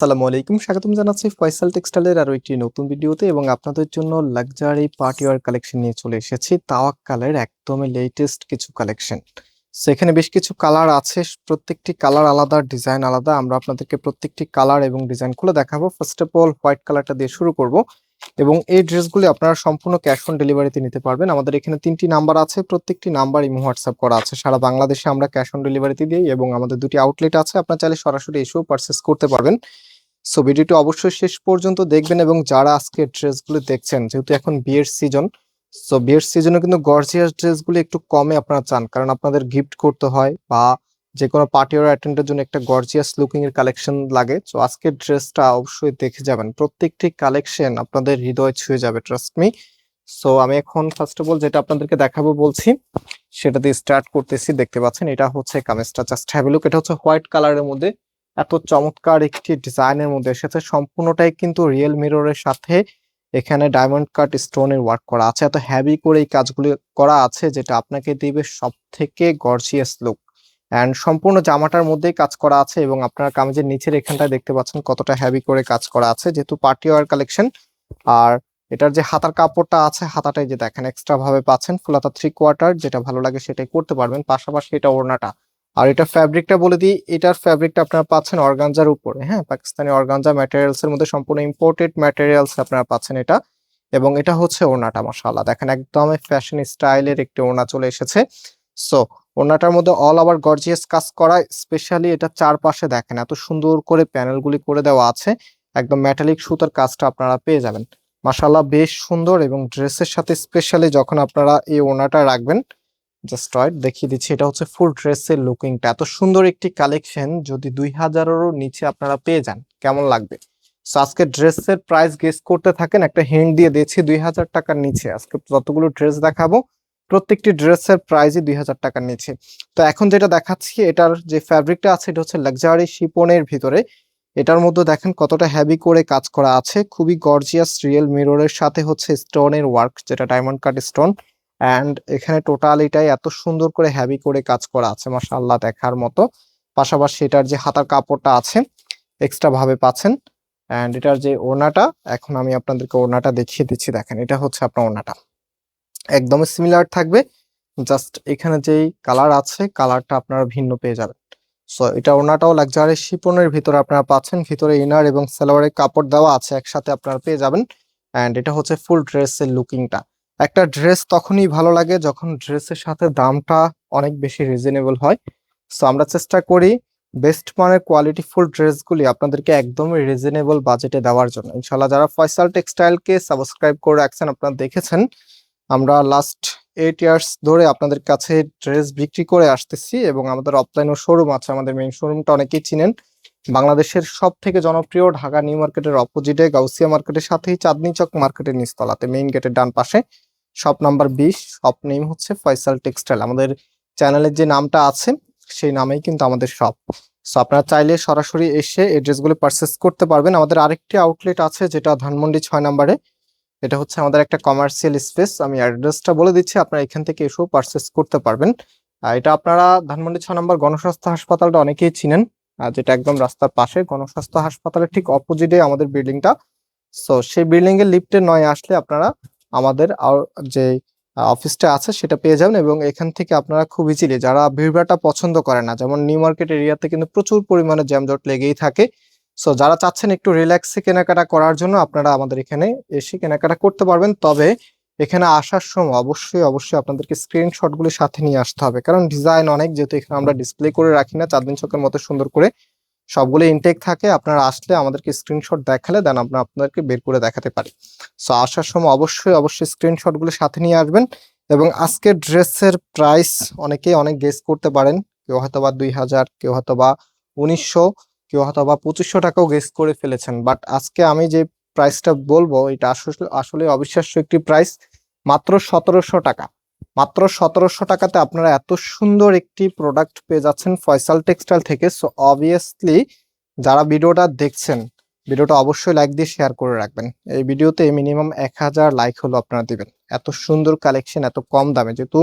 আসসালামু আলাইকুম। স্বাগতম জানাচ্ছি ফয়সাল টেক্সটাইলের আরও একটি নতুন ভিডিওতে এবং আপনাদের জন্য লাক্সারি পার্টিওয়ার কালেকশন নিয়ে চলে এসেছি। তাওয়াক্কালের একদমই লেটেস্ট কিছু কালেকশন। সেখানে বেশ কিছু কালার আছে, প্রত্যেকটি কালার আলাদা, ডিজাইন আলাদা। আমরা আপনাদেরকে প্রত্যেকটি কালার এবং ডিজাইন খুলে দেখাবো। ফার্স্ট অফ অল হোয়াইট কালারটা দিয়ে শুরু করব এবং এই ড্রেসগুলি আপনারা সম্পূর্ণ ক্যাশ অন ডেলিভারিতে নিতে পারবেন। আমাদের এখানে তিনটি নাম্বার আছে, প্রত্যেকটি নাম্বার ইমো হোয়াটসঅ্যাপ করা আছে। সারা বাংলাদেশে আমরা ক্যাশ অন ডেলিভারিতে দিই এবং আমাদের দুটি আউটলেট আছে। আপনারা চাইলে সরাসরি এসেও পারচেস করতে পারবেন। সো ভিডিওটি অবশ্যই শেষ পর্যন্ত দেখবেন এবং যারা আজকে ড্রেসগুলো দেখছেন, যেহেতু এখন বিয়ের সিজন সো বিয়ের সিজনে কিন্তু গর্জিয়াস ড্রেসগুলো একটু কমে আপনারা চান, কারণ আপনাদের গিফট করতে হয় বা যে কোনো পার্টি অর অ্যাটেন্ডের জন্য একটা গর্জিয়াস লুকিং এর কালেকশন লাগে। তো আজকের ড্রেসটা অবশ্যই দেখে যাবেন। প্রত্যেকটি কালেকশন আপনাদের হৃদয় ছুঁয়ে যাবে ট্রাস্ট মি সো আমি এখন ফার্স্ট অফ অল যেটা আপনাদেরকে দেখাবো বলছি সেটা দিয়ে স্টার্ট করতেছি, দেখতে পাচ্ছেন, এটা হচ্ছে কামিজটা। জাস্ট হ্যাভ লুক এটা হচ্ছে হোয়াইট কালারের মধ্যে। এত চমৎকার একটি ডিজাইনের মধ্যে এসেছে। সম্পূর্ণটাই কিন্তু রিয়েল মিররের সাথে এখানে ডায়মন্ড কাট স্টোনের ওয়ার্ক করা আছে। এত হ্যাভি করে এই কাজগুলি করা আছে যেটা আপনাকে দিবে সব থেকে গর্জিয়াস লুক অ্যান্ড সম্পূর্ণ জামাটার মধ্যেই কাজ করা আছে এবং আপনার কামিজের নিচের এখানটায় দেখতে পাচ্ছেন কতটা হ্যাভি করে কাজ করা আছে। যেহেতু পার্টি ওয়ার কালেকশন আর এটার যে হাতার কাপড়টা আছে, হাতাটাই যে দেখেন এক্সট্রা ভাবে পাচ্ছেন। ফুলাতা থ্রি কোয়ার্টার যেটা ভালো লাগে সেটাই করতে পারবেন। পাশাপাশি এটা ওড়নাটা আর এটা ফ্যাব্রিকটা বলে দিই, এটার ফ্যাব্রিকটা আপনারা পাচ্ছেন অর্গানজার উপরে হ্যাঁ? পাকিস্তানি অর্গানজা ম্যাটেরিয়ালস এর মধ্যে সম্পূর্ণ ইম্পোর্টেড ম্যাটেরিয়ালস আপনারা পাচ্ছেন এটা। এবং এটা হচ্ছে ওড়নাটা, মাশাআল্লাহ। দেখেন একদম ফ্যাশন স্টাইলের একটি ওড়না চলে এসেছে। সো ওড়নাটার মধ্যে অল ওভার গর্জিয়াস কাজ করা স্পেশালি এটা চারপাশে দেখেন, এত সুন্দর করে প্যানেলগুলি করে দেওয়া আছে। একদম মেটালিক সুতার কাজটা আপনারা পেয়ে যাবেন। মাশাআল্লাহ, বেশ সুন্দর এবং ড্রেসের সাথে স্পেশালি যখন আপনারা এই ওড়নাটা রাখবেন জাস্ট রাইট দেখিয়ে দিচ্ছি, এটা হচ্ছে ফুল ড্রেসের লুকিংটা এত সুন্দর একটি কালেকশন যদি দুই হাজারেরও নিচে আপনারা পেয়ে যান, কেমন লাগবে? সো আজকে ড্রেসের প্রাইস গেস করতে থাকেন, একটা হিন্ট দিয়ে দিয়েছি, দুই হাজার টাকার নিচে। আজকে যতগুলো ড্রেস দেখাবো, প্রত্যেকটি ড্রেসের প্রাইসই দুই হাজার টাকার নিচে। তো এখন যেটা দেখাচ্ছি, এটার যে ফ্যাব্রিকটা আছে, এটা হচ্ছে লাক্সারি শিপনের ভিতরে। এটার মধ্যে দেখেন কতটা হ্যাভি করে কাজ করা আছে। খুবই গর্জিয়াস রিয়েল মিররের সাথে হচ্ছে স্টোনের ওয়ার্ক যেটা ডায়মন্ড কাট স্টোন অ্যান্ড এখানে টোটাল এটাই এত সুন্দর করে হ্যাভি করে কাজ করা আছে, মাশাআল্লাহ দেখার মতো। পাশাপাশি এটার যে হাতার কাপড়টা আছে এক্সট্রা ভাবে পাচ্ছেন। অ্যান্ড এটার যে ওড়নাটা, এখন আমি আপনাদেরকে ওড়নাটা দেখিয়ে দিচ্ছি, দেখেন, এটা হচ্ছে আপনার ওড়নাটা। একদম সিমিলার থাকবে জাস্ট এখানে যেই কালার আছে কালারটা আপনারা ভিন্ন পেয়ে যাবেন। সো এটা ওড়নাটাও লাক্সারি শিপনের ভিতরে আপনারা পাচ্ছেন, ভিতরে ইনার এবং সালোয়ারের কাপড় দেওয়া আছে, একসাথে আপনারা পেয়ে যাবেন। অ্যান্ড এটা হচ্ছে ফুল ড্রেসের লুকিংটা একটা ড্রেস তখনই ভালো লাগে যখন ড্রেসের সাথে দামটা অনেক বেশি রিজনেবল হয়। সো আমরা চেষ্টা করি বেস্ট মানের কোয়ালিটি ফুল ড্রেসগুলি আপনাদেরকে একদমই রিজনেবল বাজেটে দেওয়ার জন্য। ইনশাল্লাহ যারা ফয়সাল টেক্সটাইলকে সাবস্ক্রাইব করে রাখছেন, আপনারা দেখেছেন, আমরা লাস্ট এইট ইয়ার্স ধরে আপনাদের কাছে ড্রেস বিক্রি করে আসতেছি এবং আমাদের অফলাইনও শোরুম আছে, আমাদের মেইন শোরুমটা অনেকেই চিনেন। বাংলাদেশের সব থেকে জনপ্রিয় ঢাকা নিউ মার্কেটের অপোজিটে গাউসিয়া মার্কেটের সাথেই চাঁদনি চক মার্কেটের নিচতলাতে মেইন গেটের ডান পাশে। শপ নাম্বার বিশ, শপ নেম হচ্ছে ফয়সাল টেক্সটাইল। আমাদের চ্যানেলের যে নামটা আছে, সেই নামেই কিন্তু আমাদের শপ। সো আপনারা চাইলে সরাসরি এসে এই ড্রেসগুলো পারচেস করতে পারবেন। আমাদের আরেকটি আউটলেট আছে, যেটা ধানমন্ডি ছয় নাম্বারে। এটা হচ্ছে আমাদের একটা কমার্শিয়াল স্পেস আমি অ্যাড্রেসটা বলে দিচ্ছি, আপনারা এখান থেকে এসেও পারচেস করতে পারবেন। এটা আপনারা ধানমন্ডি ছয় নম্বর গণস্বাস্থ্য হাসপাতালটা অনেকেই চিনেন। যেটা একদম রাস্তার পাশে, গণস্বাস্থ্য হাসপাতালের ঠিক অপোজিটে আমাদের বিল্ডিংটা সো সেই বিল্ডিং এর লিফটে নয় আসলে আপনারা আমাদের যে অফিসটা আছে সেটা পেয়ে যাবেন এবং এখান থেকে আপনারা খুব ইজিলি যারা ভিড়ভাড়টা পছন্দ করে না, যেমন নিউ মার্কেট এরিয়াতে কিন্তু প্রচুর পরিমাণে জ্যামজট লেগেই থাকে। সো যারা চাচ্ছেন একটু রিল্যাক্সে কেনাকাটা করার জন্য আপনারা আমাদের এখানে এসে কেনাকাটা করতে পারবেন। তবে এখানে আসার সময় অবশ্যই অবশ্যই আপনাদেরকে স্ক্রিনশটগুলি সাথে নিয়ে আসতে হবে। কারণ ডিজাইন অনেক, যেহেতু এখানে আমরা ডিসপ্লে করে রাখি না চাঁদদিন চকের মতো সুন্দর করে। সবগুলো ইনটেক থাকে, আপনারা আসলে আমাদেরকে স্ক্রিনশট দেখালে দেন আমরা আপনাদেরকে বের করে দেখাতে পারি। সো আসার সময় অবশ্যই অবশ্যই স্ক্রিনশটগুলো সাথে নিয়ে আসবেন এবং আজকের ড্রেসের প্রাইস অনেকেই অনেক গেস করতে পারেন। কেউ হয়তো বা দুই হাজার, কেউ হয়তো বা উনিশশো, কেউ হয়তো বা পঁচিশশো টাকাও গেস করে ফেলেছেন। বাট আজকে আমি যে প্রাইসটা বলব, এটা আসলে আসলে অবিশ্বাস্য একটি প্রাইস মাত্র সতেরোশো টাকা। মাত্র সতেরোশো টাকাতে আপনারা এত সুন্দর একটি প্রোডাক্ট পেয়ে যাচ্ছেন ফয়সাল টেক্সটাইল থেকে। সো অবভিয়াসলি যারা ভিডিওটা দেখছেন, ভিডিওটা অবশ্যই লাইক দিয়ে শেয়ার করে রাখবেন। এই ভিডিওতে মিনিমাম এক হাজার লাইক হলো আপনারা দিবেন। এত সুন্দর কালেকশন এত কম দামে, যেহেতু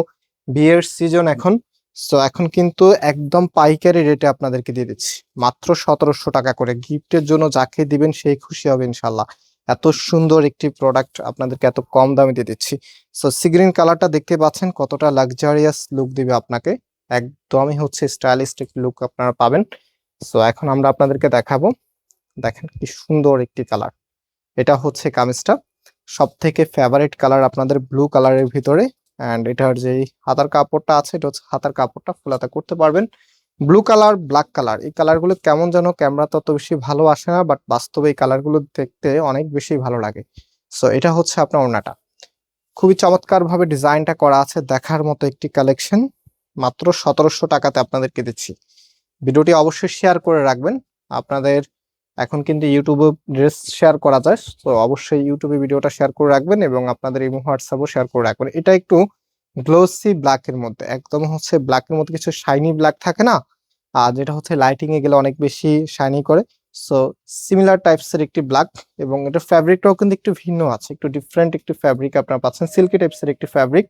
বিয়ের সিজন এখন সো এখন কিন্তু একদম পাইকারি রেটে আপনাদেরকে দিয়ে দিচ্ছি। মাত্র সতেরোশো টাকা করে। গিফটের জন্য যাকে দিবেন সেই খুশি হবে ইনশাল্লাহ। এত সুন্দর একটি প্রোডাক্ট আপনাদেরকে এত কম দামে দিয়ে দিচ্ছি। সো সিগ্রিন কালারটা দেখতে পাচ্ছেন, কতটা লাক্সারিয়াস লুক দিবে আপনাকে। একদমই হচ্ছে স্টাইলিস্টিক লুক আপনারা পাবেন। সো এখন আমরা আপনাদেরকে দেখাবো। দেখেন কি সুন্দর একটি কালার এটা হচ্ছে কামিজটা। সব থেকে ফেভারিট কালার আপনাদের ব্লু কালারের ভিতরে। অ্যান্ড এটার যে হাতার কাপড়টা আছে, এটা হচ্ছে হাতার কাপড়টা, ফুলাতা করতে পারবেন। ব্লু কালার ব্ল্যাক কালার এই কালারগুলো কেমন যেন ক্যামেরা তত বেশি ভালো আসে না বাট বাস্তবে এই কালারগুলো দেখতে অনেক বেশি ভালো লাগে। সো এটা হচ্ছে আপনার ওনাটা খুবই চমৎকার ভাবে ডিজাইনটা করা আছে দেখার মতো একটি কালেকশন মাত্র সতেরোশো টাকাতে আপনাদেরকে দিচ্ছি। ভিডিওটি অবশ্যই শেয়ার করে রাখবেন। আপনাদের এখন কিন্তু ইউটিউবে ড্রেস শেয়ার করা যায়। তো অবশ্যই ইউটিউবে ভিডিওটা শেয়ার করে রাখবেন এবং আপনাদের ইমো হোয়াটসঅ্যাপও শেয়ার করে রাখবেন। এটা একটু গ্লোসি ব্ল্যাকের মধ্যে, একদম হচ্ছে ব্ল্যাকের মধ্যে কিছু শাইনি ব্ল্যাক থাকে না? আর যেটা হচ্ছে লাইটিং এ গেলে অনেক বেশি শাইনি করে। সো সিমিলার টাইপস এর একটি ব্ল্যাক এবং এটা ফ্যাব্রিকটাও কিন্তু একটু ভিন্ন আছে, একটু ডিফারেন্ট একটি ফ্যাব্রিক আপনারা পাচ্ছেন সিল্কি টাইপস এর একটি ফ্যাব্রিক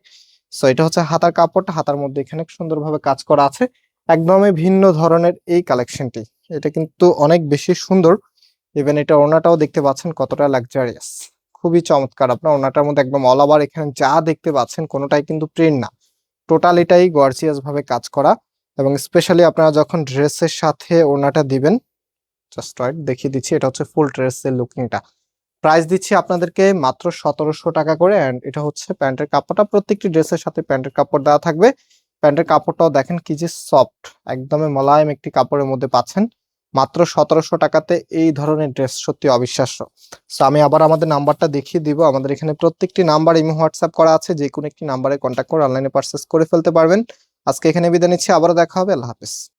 সো এটা হচ্ছে হাতার কাপড়টা, হাতার মধ্যে এখানে সুন্দরভাবে কাজ করা আছে। একদমই ভিন্ন ধরনের এই কালেকশনটি এটা কিন্তু অনেক বেশি সুন্দর। ইভেন এটা ওনাটাও দেখতে পাচ্ছেন কতটা লাক্সারিয়াস খুবই চমৎকার। আপনার ওনাটার মধ্যে একদম অল ওভার এখানে যা দেখতে পাচ্ছেন কোনোটাই কিন্তু প্রিন্ট না। টোটাল এটাই গর্জিয়াস ভাবে কাজ করা এবং স্পেশালি আপনারা যখন ড্রেসের সাথে ওনাটা দিবেন জাস্ট রাইট দেখিয়ে দিচ্ছি, এটা হচ্ছে ফুল ড্রেসের লুকিংটা প্রাইস দিচ্ছি আপনাদেরকে মাত্র সতেরোশো টাকা করে অ্যান্ড এটা হচ্ছে প্যান্টের কাপড়টা। প্রত্যেকটি ড্রেসের সাথে প্যান্টের কাপড় দেওয়া থাকবে। প্যান্টের কাপড়টাও দেখেন কি যে সফট একদমই মোলায়েম একটি কাপড়ের মধ্যে পাচ্ছেন। মাত্র সতেরোশো টাকাতে এই ধরনের ড্রেস সত্যি অবিশ্বাস্য। সো আমি আবার আমাদের নাম্বারটা দেখিয়ে দিব। আমাদের এখানে প্রত্যেকটি নাম্বার এমনি হোয়াটসঅ্যাপ করা আছে, যে কোনো একটি নাম্বারে কন্ট্যাক্ট করে অনলাইনে পারচেস করে ফেলতে পারবেন। আজকে এখানে বিদায় নিচ্ছি, আবারও দেখা হবে, আল্লাহ হাফেজ।